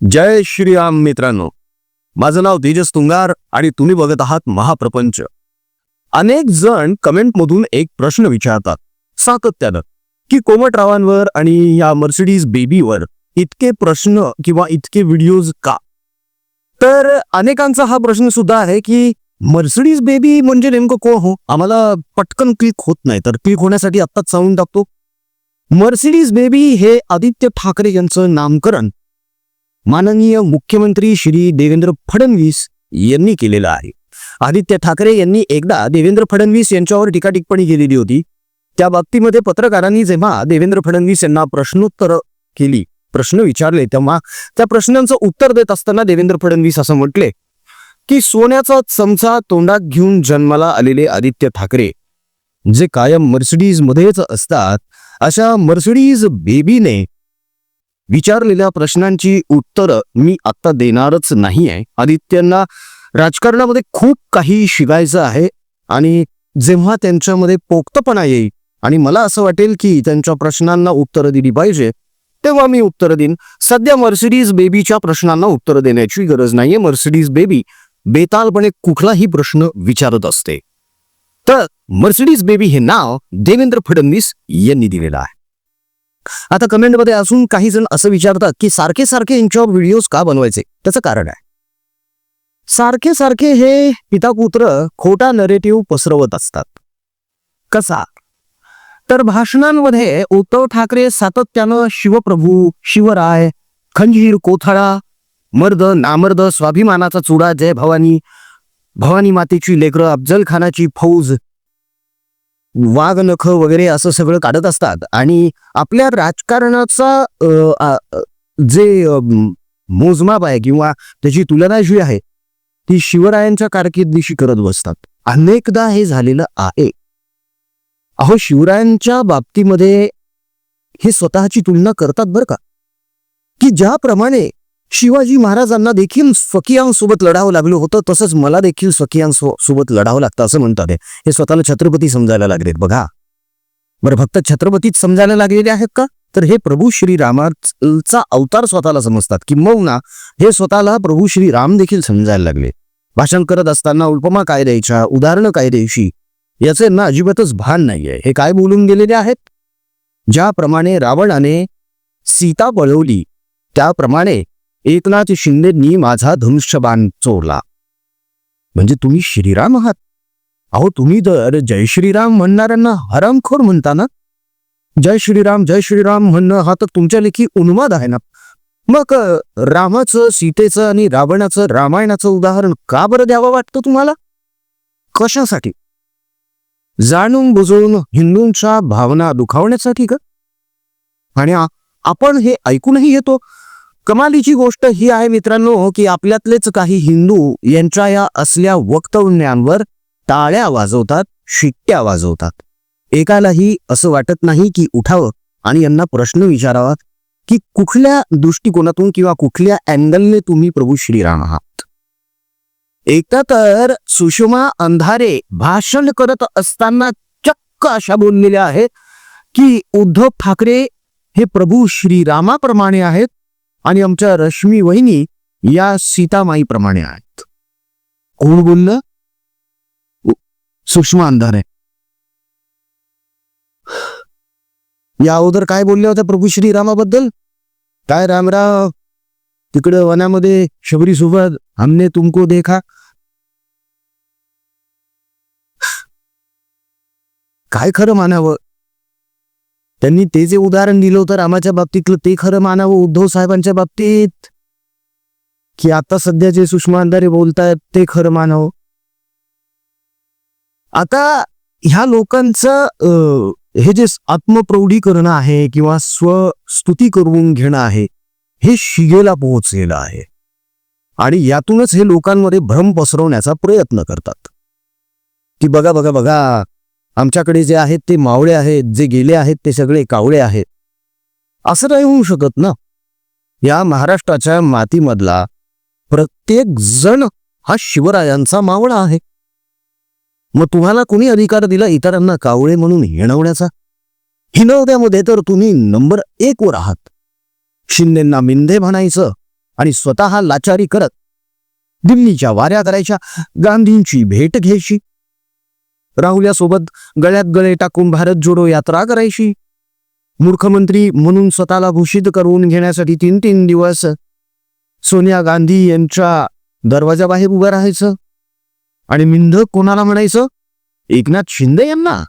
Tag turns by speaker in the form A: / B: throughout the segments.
A: जय श्रीराम मित्रांनो. माझं नाव तेजस तुंगार आणि तुम्ही बघत आहात महाप्रपंच. अनेक जण कमेंटमधून एक प्रश्न विचारतात. सातत्यानं की कोमटरावांवर आणि या मर्सिडीज बेबीवर इतके प्रश्न किंवा इतके व्हिडिओज का? तर अनेकांचा हा प्रश्न सुद्धा आहे की मर्सिडीज बेबी म्हणजे नेमकं कोण हो? आम्हाला पटकन क्लिक होत नाही तर क्लिक होण्यासाठी आत्ताच सांगून टाकतो. मर्सिडीज बेबी हे आदित्य ठाकरे यांचं नामकरण माननीय मुख्यमंत्री श्री देवेंद्र फडणवीस यांनी केलेलं आहे. आदित्य ठाकरे यांनी एकदा देवेंद्र फडणवीस यांच्यावर टीका टिप्पणी केलेली होती. त्या बाबतीमध्ये पत्रकारांनी जेव्हा देवेंद्र फडणवीस यांना प्रश्नोत्तर केली प्रश्न विचारले तेव्हा त्या प्रश्नांचं उत्तर देत असताना देवेंद्र फडणवीस असं म्हटले की सोन्याचा चमचा तोंडात घेऊन जन्माला आलेले आदित्य ठाकरे जे कायम मर्सिडीज मध्येच असतात अशा मर्सिडीज बेबीने विचारलेल्या प्रश्नांची उत्तरं मी आता देणारच नाही आहे आदित्यांना राजकारणामध्ये खूप काही शिकायचं आहे आणि जेव्हा त्यांच्यामध्ये पोक्तपणा येईल आणि मला असं वाटेल की त्यांच्या प्रश्नांना उत्तरं दिली पाहिजे तेव्हा मी उत्तर देईन. सध्या मर्सिडीज बेबीच्या प्रश्नांना उत्तर देण्याची गरज नाहीये. मर्सिडीज बेबी बेतालपणे कुठलाही प्रश्न विचारत असते. तर मर्सिडीज बेबी हे नाव देवेंद्र फडणवीस यांनी दिलेलं आहे. आता कमेंटमध्ये असून काही जण असं विचारतात की सारखे सारखे यांच्यावर व्हिडिओज का बनवायचे? त्याचं कारण आहे. सारखे सारखे हे पिता पुत्र खोटा नरेटिव्ह पसरवत असतात. कसा? तर भाषणांमध्ये उद्धव ठाकरे सातत्यानं शिवप्रभू शिवराय खंजीर कोथळा मर्द नामर्द स्वाभिमानाचा चुडा जय भवानी भवानी मातेची लेकरं अफजल खानाची फौज वाघ नख वगैरे असं सगळं काढत असतात. आणि आपल्या राजकारणाचा जे मोजमाप आहे किंवा त्याची तुलना जी आहे ती शिवरायांच्या कारकिर्दीशी करत बसतात. अनेकदा हे झालेलं आहे. अहो शिवरायांच्या बाबतीमध्ये हे स्वतःची तुलना करतात बरं का? की ज्याप्रमाणे शिवाजी महाराजांना देखील स्वकीयांसोबत लढावं लागलं होतं. तसंच मला देखील स्वकीयांसो सोबत लढावं लागतं असं म्हणतात. हे. स्वतःला छत्रपती समजायला लागलेत बघा. बरं फक्त छत्रपतीच समजायला लागलेले आहेत का? तर हे प्रभू श्रीरामाचा अवतार स्वतःला समजतात. किंबहुना हे स्वतःला प्रभू श्री राम देखील समजायला लागले. भाषण करत असताना उपमा काय द्यायच्या उदाहरणं काय द्यायची याचे ना अजिबातच भान नाहीये. हे काय बोलून गेलेले आहेत? ज्याप्रमाणे रावणाने सीता पळवली त्याप्रमाणे एकनाथ शिंदेंनी माझा धनुष्यबाण चोरला. म्हणजे तुम्ही श्रीराम आहात? अहो तुम्ही तर जय श्रीराम म्हणणाऱ्यांना हरामखोर म्हणता ना? जय श्रीराम जय श्रीराम म्हणणं हा तर तुमच्या लेखी उन्माद आहे ना? मग रामाचं सीतेचं आणि रावणाचं रामायणाचं उदाहरण का बरं द्यावं वाटतं तुम्हाला? कशासाठी? जाणून बुजवून हिंदूंच्या भावना दुखावण्यासाठी का? आणि आपण हे ऐकूनही येतो कमालीची गोष्ट ही आहे मित्रांनो की आपल्यातलेच काही हिंदू यांच्या या असल्या वक्तव्यांवर टाळ्या वाजवतात शिट्ट्या वाजवतात. एकालाही असं वाटत नाही की उठावं आणि यांना प्रश्न विचारावा की कुठल्या दृष्टिकोनातून किंवा कुठल्या अँगलने तुम्ही प्रभू श्रीराम आहात. एकदा तर सुषमा अंधारे भाषण करत असताना चक्क अशा बोललेल्या आहेत की उद्धव ठाकरे हे प्रभू श्रीरामाप्रमाणे आहेत आणि आमच्या रश्मी वहिनी या सीतामाईप्रमाणे आहेत. कोण बोललं? सूक्ष्म अंधारे. या अगोदर काय बोलल्या होत्या प्रभू श्रीरामाबद्दल? काय रामराव तिकडं वनामध्ये शबरी सोबत हमने तुमको देखा. काय खरं मानावं? त्यांनी ते जे उदाहरण दिलं होतं रामाच्या बाबतीतलं ते खरं मानावं उद्धव साहेबांच्या बाबतीत? की आता सध्या जे सुषमा अंधारे बोलतायत ते खरं मानावं? आता ह्या लोकांचं अं, हे जे आत्मप्रौढीकरण आहे किंवा स्वस्तुती करून घेणं आहे हे शिगेला पोहोचलेलं आहे. आणि यातूनच हे लोकांमध्ये भ्रम पसरवण्याचा प्रयत्न करतात. की बघा बघा बघा आमच्याकडे जे आहेत ते मावळे आहेत जे गेले आहेत ते सगळे कावळे आहेत. असं नाही होऊ शकत ना? या महाराष्ट्राच्या मातीमधला प्रत्येक जण हा शिवरायांचा मावळा आहे. मग तुम्हाला कुणी अधिकार दिला इतरांना कावळे म्हणून हिणवण्याचा? हिनवण्यामध्ये तर तुम्ही नंबर एक वर आहात. शिंदेंना मिंधे म्हणायचं आणि स्वतः लाचारी करत दिल्लीच्या वाऱ्या करायच्या गांधींची भेट घ्यायची. राहुल्यासोबत गळ्यात गळे टाकून भारत जोडो यात्रा करायची. मूर्खमंत्री म्हणून स्वतःला घोषित करून घेण्यासाठी तीन तीन दिवस सोनिया गांधी यांच्या दरवाजाबाहेर उभं राहायचं. आणि मिंध कोणाला म्हणायचं? एकनाथ शिंदे यांना.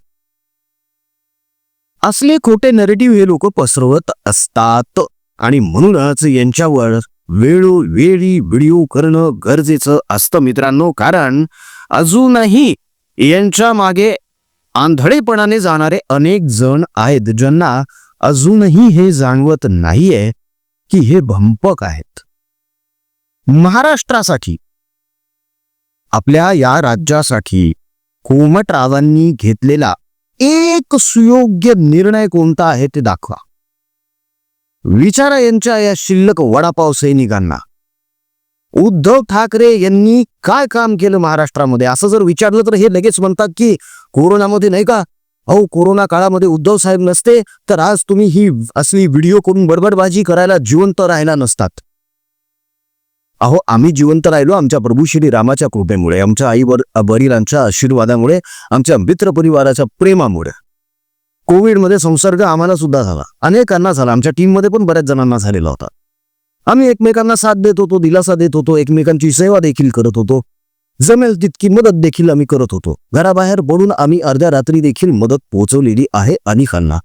A: असले खोटे नरेटिव्ह हे लोक पसरवत असतात. आणि म्हणूनच यांच्यावर वेळोवेळी व्हिडिओ करणं गरजेचं असतं मित्रांनो. कारण अजूनही यांच्या मागे आंधळेपणाने जाणारे अनेक जण आहेत ज्यांना अजूनही हे जाणवत नाहीये की हे भंपक आहेत. महाराष्ट्रासाठी आपल्या या राज्यासाठी कोमटरावांनी घेतलेला एक सुयोग्य निर्णय कोणता आहे ते दाखवा. विचारा यांच्या या शिल्लक वडापाव सैनिकांना. उद्धव ठाकरे यांनी काय काम केलं महाराष्ट्रामध्ये? असं जर विचारलं तर हे लगेच म्हणतात की कोरोनामध्ये नाही का? अहो कोरोना काळामध्ये उद्धव साहेब नसते तर आज तुम्ही ही असली व्हिडिओ करून बडबडबाजी करायला जिवंत राहिला नसतात. अहो आम्ही जिवंत राहिलो आमच्या प्रभू श्री रामाच्या कृपेमुळे आमच्या आईवर वडिलांच्या आशीर्वादामुळे आमच्या मित्र परिवाराच्या प्रेमामुळे. कोविडमध्ये संसर्ग आम्हाला सुद्धा झाला. अनेकांना झाला. आमच्या टीममध्ये पण बऱ्याच जणांना झालेला होता. आम्ही एकमेकांना साथ देत होतो दिलासा देत होतो एकमेकांची सेवा देखील करत होतो. जमेल तितकी मदत देखील आम्ही करत होतो. घराबाहेर पडून आम्ही अर्ध्या रात्री देखील मदत पोहोचवलेली आहे अनेकांना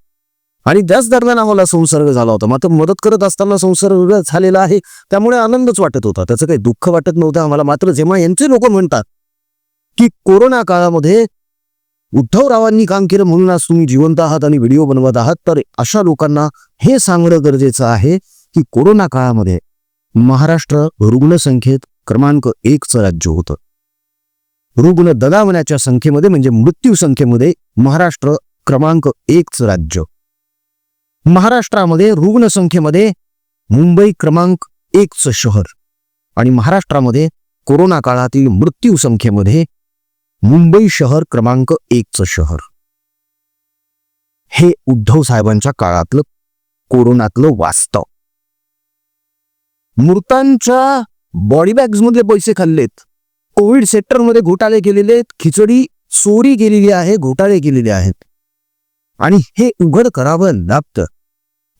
A: आणि त्याच दरम्यान आम्हाला संसर्ग झाला होता. मात्र मदत करत असताना संसर्ग झालेला आहे त्यामुळे आनंदच वाटत होता. त्याचं काही दुःख वाटत नव्हतं आम्हाला. मात्र जेव्हा यांचे लोक म्हणतात की कोरोना काळामध्ये उद्धवरावांनी काम केलं म्हणून आज तुम्ही जिवंत आहात आणि व्हिडिओ बनवत आहात तर अशा लोकांना हे सांगणं गरजेचं आहे. की कोरोना काळामध्ये महाराष्ट्र रुग्णसंख्येत क्रमांक एकचं राज्य होतं. रुग्ण दगावण्याच्या संख्येमध्ये म्हणजे मृत्यू संख्येमध्ये महाराष्ट्र क्रमांक एकचं राज्य. महाराष्ट्रामध्ये रुग्णसंख्येमध्ये मुंबई क्रमांक एकचं शहर आणि महाराष्ट्रामध्ये कोरोना काळातील मृत्यू संख्येमध्ये मुंबई शहर क्रमांक एकचं शहर. हे उद्धव साहेबांच्या काळातलं कोरोनातलं वास्तव. मृतांच्या बॉडी बॅग्समध्ये पैसे खाल्लेत. कोविड सेक्टरमध्ये घोटाळे केलेले आहेत. खिचडी चोरी केलेली आहे घोटाळे केलेले आहेत. आणि हे उघड करावं लागतं.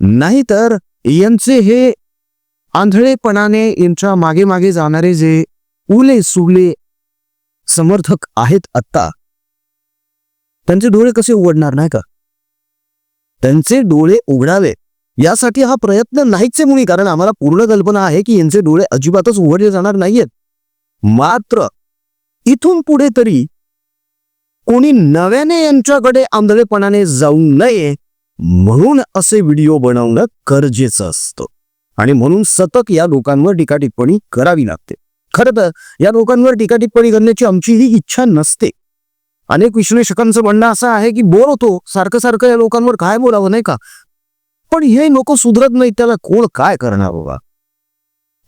A: नाहीतर यांचे हे आंधळेपणाने यांच्या मागे मागे जाणारे जे उले सुले समर्थक आहेत आत्ता त्यांचे डोळे कसे उघडणार नाही का? त्यांचे डोळे उघडावे यासाठी हा प्रयत्न नाहीच आहे मुळी कारण आम्हाला पूर्ण कल्पना आहे की यांचे डोळे अजिबातच उघडले जाणार नाहीयेत. मात्र इथून पुढे तरी कोणी नव्याने यांच्याकडे आंधळेपणाने जाऊ नये म्हणून असे व्हिडिओ बनवणं गरजेचं असतं. आणि म्हणून सतत या लोकांवर टीका टिप्पणी करावी लागते. खरं तर या लोकांवर टीका टिप्पणी करण्याची आमचीही इच्छा नसते. अनेक विश्लेषकांचं म्हणणं असं आहे की बोर होतो सारखं सारखं या लोकांवर काय बोलावं नाही का? पण हे लोक सुधरत नाही त्याला कोण काय करणार बाबा?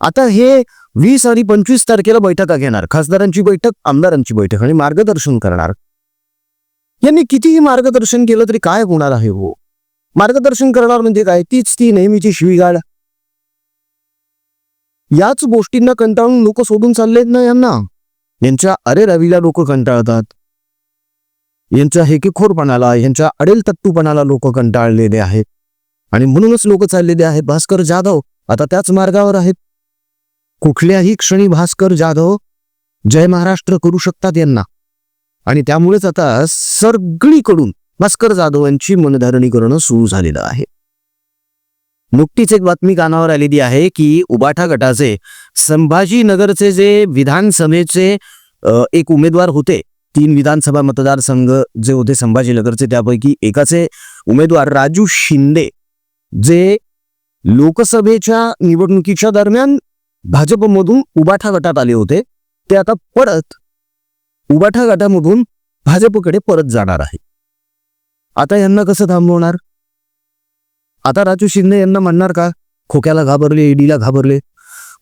A: आता हे वीस आणि पंचवीस तारखेला बैठका घेणार. खासदारांची बैठक आमदारांची बैठक आणि मार्गदर्शन करणार. यांनी कितीही मार्गदर्शन केलं तरी काय होणार आहे हो? मार्गदर्शन करणार म्हणजे काय? तीच ती नेहमीची शिवीगाळ. याच गोष्टींना कंटाळून लोक सोडून चाललेत ना यांना? यांच्या अरे रवीला लोक कंटाळतात. यांच्या हेकेखोरपणाला यांच्या अडेल तट्टूपणाला लोक कंटाळलेले आहेत. आणि म्हणूनच लोक चाललेले आहेत भास्कर जाधव. आता त्याच मार्गावर आहेत. कुठल्याही क्षणी भास्कर जाधव जय महाराष्ट्र करू शकतात यांना. आणि त्यामुळेच आता सगळीकडून भास्कर जाधव यांची करणं सुरू झालेलं आहे. नुकतीच एक बातमी कानावर आलेली आहे की उबाठा गटाचे संभाजीनगरचे जे विधानसभेचे एक उमेदवार होते तीन विधानसभा मतदारसंघ जे होते संभाजीनगरचे त्यापैकी एकाचे उमेदवार राजू शिंदे जे लोकसभेच्या निवडणुकीच्या दरम्यान भाजपमधून उबाठा गटात आले होते ते आता परत उबाठा गटामधून भाजपकडे परत जाणार आहे. आता यांना कसं थांबवणार? आता राजू शिंदे यांना म्हणणार का खोक्याला घाबरले ईडीला घाबरले?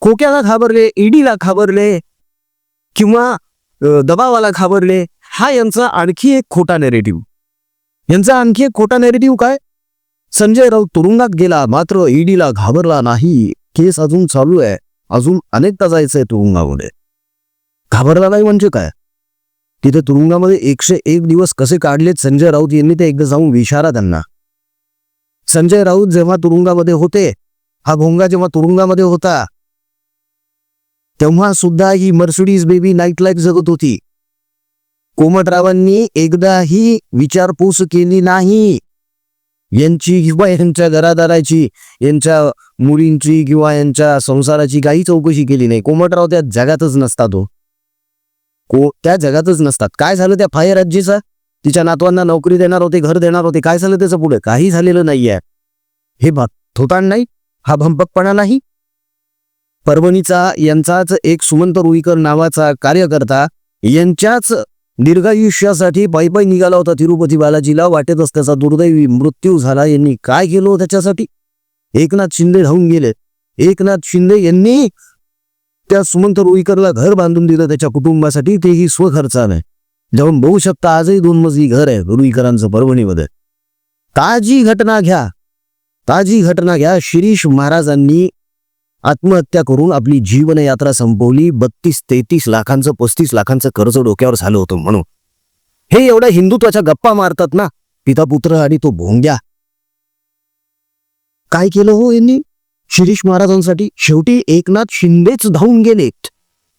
A: खोक्याला घाबरले ईडीला घाबरले? किंवा दबावाला घाबरले? हा यांचा आणखी एक खोटा नेरेटिव्ह यांचा आणखी एक खोटा नेरेटिव्ह काय? संजय राऊत तुरुंगात गेला मात्र ईडीला घाबरला नाही. केस अजून चालू आहे. अजून अनेकदा जायचंय तुरुंगामध्ये. घाबरला नाही म्हणजे काय? तिथे तुरुंगामध्ये एकशे एक दिवस कसे काढलेत संजय राऊत यांनी ते एकदा जाऊन विचारा त्यांना. संजय राऊत जेव्हा तुरुंगामध्ये होते हा भोंगा जेव्हा तुरुंगामध्ये होता तेव्हा सुद्धा ही मर्सिडीज बेबी नाईट लाईफ जगत होती. कोमटरावांनी एकदाही विचारपूस केली नाही. यांची किंवा यांच्या घरादाराची यांच्या मुलींची किंवा यांच्या संसाराची काही चौकशी केली नाही. कोमटराव त्या जगातच नसतात तो. को त्या जगातच नसतात. काय झालं त्या फायर राज्यचा तिच्या नातवांना नोकरी देणार होते घर देणार होते. काय झालं त्याचं पुढे? काही झालेलं नाहीये. हे बात थोताण नाही? हा भंपकपणा नाही? परभणीचा यांचाच एक सुमंत रुईकर नावाचा कार्यकर्ता यांच्याच दीर्घायुष्यासाठी पायी पायी निघाला होता तिरुपती बालाजीला. वाटेतच त्याचा दुर्दैवी मृत्यू झाला. यांनी काय केलं हो त्याच्यासाठी? एकनाथ शिंदे धावून गेले. एकनाथ शिंदे यांनी त्या सुमंत रुईकरला घर बांधून दिलं त्याच्या कुटुंबासाठी. तेही स्वखर्चाने. जाऊन बघू शकता आजही दोन मजली घर आहे रुईकरांचं परभणीमध्ये. ताजी घटना घ्या. ताजी घटना घ्या. शिरीष महाराजांनी आत्महत्या करून आपली जीवनयात्रा संपवली. बत्तीस तेहतीस लाखांचं पस्तीस लाखांचं कर्ज डोक्यावर झालं होतं म्हणून. हे एवढ्या हिंदुत्वाच्या गप्पा मारतात ना पिता पुत्र आणि तो भोंग्या. काय केलं हो यांनी? शिरीष महाराजांसाठी शेवटी एकनाथ शिंदेच धावून गेलेत.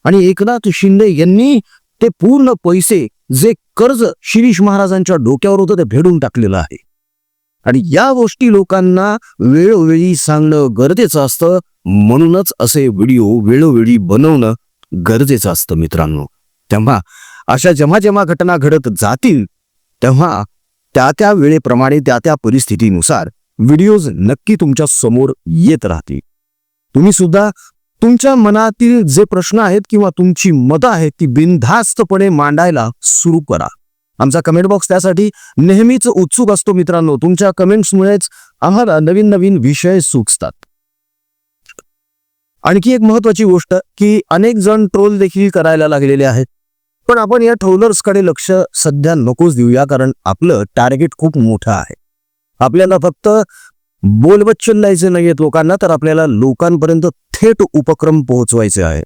A: आणि एकनाथ शिंदे यांनी ते पूर्ण पैसे जे कर्ज शिरीष महाराजांच्या डोक्यावर होतं ते फेडून टाकलेलं आहे. आणि या गोष्टी लोकांना वेळोवेळी सांगणं गरजेचं असतं. म्हणूनच असे व्हिडिओ वेळोवेळी बनवणं गरजेचं असतं मित्रांनो. तेव्हा अशा जेव्हा जेव्हा घटना घडत जातील तेव्हा त्या त्या वेळेप्रमाणे त्या त्या परिस्थितीनुसार व्हिडिओज नक्की तुमच्यासमोर येत राहतील. तुम्ही सुद्धा तुमच्या मनातील जे प्रश्न आहेत किंवा तुमची मतं आहेत ती बिनधास्तपणे मांडायला सुरू करा. आमचा कमेंट बॉक्स त्यासाठी नेहमीच उत्सुक असतो मित्रांनो. तुमच्या कमेंट्समुळेच आम्हाला नवीन नवीन विषय सुचतात. आणखी एक महत्वाची गोष्ट की अनेक जण ट्रोल देखील करायला लागलेले आहेत. पण आपण या ट्रोलर्सकडे लक्ष सध्या नकोच देऊया कारण आपलं टार्गेट खूप मोठं आहे. आपल्याला फक्त बोलबच्चन द्यायचे नाहीयेत लोकांना तर आपल्याला लोकांपर्यंत थेट उपक्रम पोहोचवायचे आहे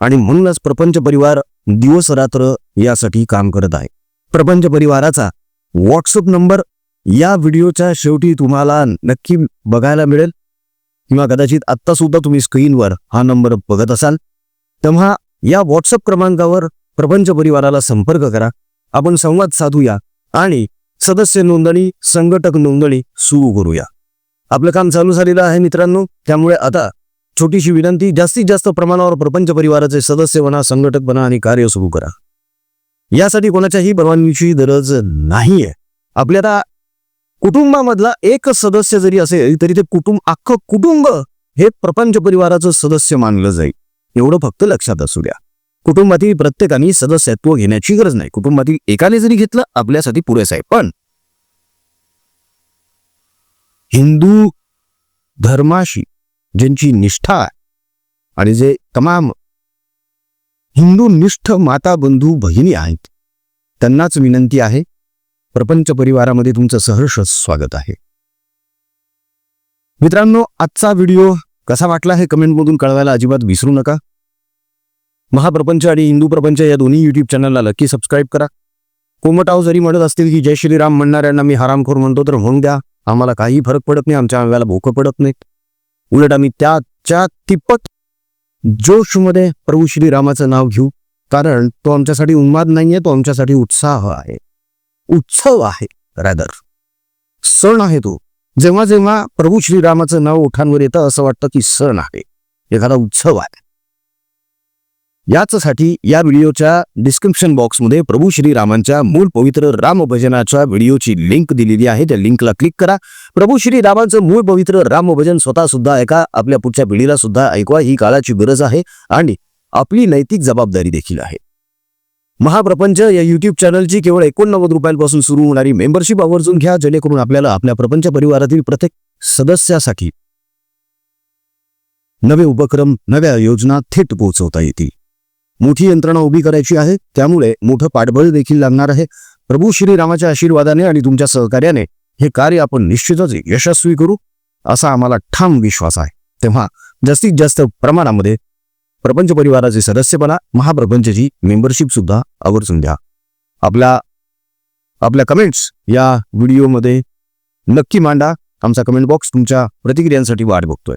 A: आणि म्हणूनच प्रपंच परिवार दिवस रात्र यासाठी काम करत आहे. प्रपंच परिवाराचा व्हॉट्सअप नंबर या व्हिडिओच्या शेवटी तुम्हाला नक्की बघायला मिळेल. किंवा कदाचित आत्ता सुद्धा तुम्ही स्क्रीनवर हा नंबर बघत असाल तेव्हा या व्हॉट्सअप क्रमांकावर प्रपंच परिवाराला संपर्क करा. आपण संवाद साधूया आणि सदस्य नोंदणी संघटक नोंदणी सुरू करूया. आपलं काम चालू झालेलं आहे मित्रांनो त्यामुळे आता छोटीशी विनंती जास्तीत जास्त प्रमाणावर प्रपंच परिवाराचे सदस्य बना संघटक बना आणि कार्य सुरू करा. यासाठी कोणाच्याही परवानगीची गरज नाहीये. आपल्याला कुटुंबामधला एक सदस्य जरी असेल तरी ते कुटुंब अख्खं कुटुंब हे प्रपंच परिवाराचं सदस्य मानलं जाईल. एवढं फक्त लक्षात असू द्या. कुटुंबातील प्रत्येकाने सदस्यत्व घेण्याची गरज नाही. कुटुंबातील एकाने जरी घेतलं आपल्यासाठी पुरेसं आहे. पण हिंदू धर्माशी ज्यांची निष्ठा आहे आणि जे तमाम हिंदू निष्ठ माता बंधू भगिनी आहेत. त्यांनाच विनंती आहे प्रपंच परिवारामध्ये तुमचं सहर्ष स्वागत आहे. मित्रांनो आजचा व्हिडिओ कसा वाटला हे कमेंटमधून कळवायला अजिबात विसरू नका. महाप्रपंच आणि हिंदू प्रपंच या दोन्ही युट्यूब चॅनलला नक्की सबस्क्राईब करा. कोमटाव जरी म्हणत असतील की जय श्रीराम म्हणणाऱ्यांना मी हरामखोर म्हणतो तर म्हणून द्या. आम्हाला काही फरक पडत नाही आमच्या अंगाला भोकं पडत नाहीत. उलट आम्ही त्याच्या तिप्पट जोशमध्ये प्रभू श्रीरामाचं नाव घेऊ. कारण तो आमच्यासाठी उन्माद नाहीये तो आमच्यासाठी उत्साह आहे. उत्सव आहे रॅदर सण आहे तो. जेव्हा जेव्हा प्रभू श्रीरामाचं नाव ओठांवर येतं असं वाटतं की सण आहे. एखादा उत्सव आहे. याचसाठी या व्हिडिओच्या डिस्क्रिप्शन बॉक्समध्ये प्रभू श्रीरामांच्या मूळ पवित्र रामभजनाच्या व्हिडिओची लिंक दिलेली आहे. त्या लिंकला क्लिक करा. प्रभू श्रीरामांचं मूळ पवित्र रामभजन स्वतः सुद्धा ऐका. आपल्या पुढच्या पिढीला सुद्धा ऐकवा. ही काळाची गरज आहे आणि आपली नैतिक जबाबदारी देखील आहे. महाप्रपंच या युट्यूब चॅनलची केवळ एकोणनव्वद रुपयांपासून सुरू होणारी मेंबरशिप आवर्जून घ्या. जेणेकरून आपल्याला आपल्या प्रपंच परिवारातील प्रत्येक सदस्यासाठी नवे उपक्रम नव्या योजना थेट पोहोचवता येतील. मोठी यंत्रणा उभी करायची आहे. त्यामुळे मोठं पाठबळ देखील लागणार आहे. प्रभू श्रीरामाच्या आशीर्वादाने आणि तुमच्या सहकार्याने हे कार्य आपण निश्चितच यशस्वी करू असा आम्हाला ठाम विश्वास आहे. तेव्हा जास्तीत जास्त प्रमाणामध्ये प्रपंच परिवाराचे सदस्य बना महाप्रपंचची मेंबरशिप सुद्धा आवर्जून द्या. आपल्या आपल्या कमेंट्स या व्हिडिओमध्ये नक्की मांडा. आमचा कमेंट बॉक्स तुमच्या प्रतिक्रियांसाठी वाट बघतोय.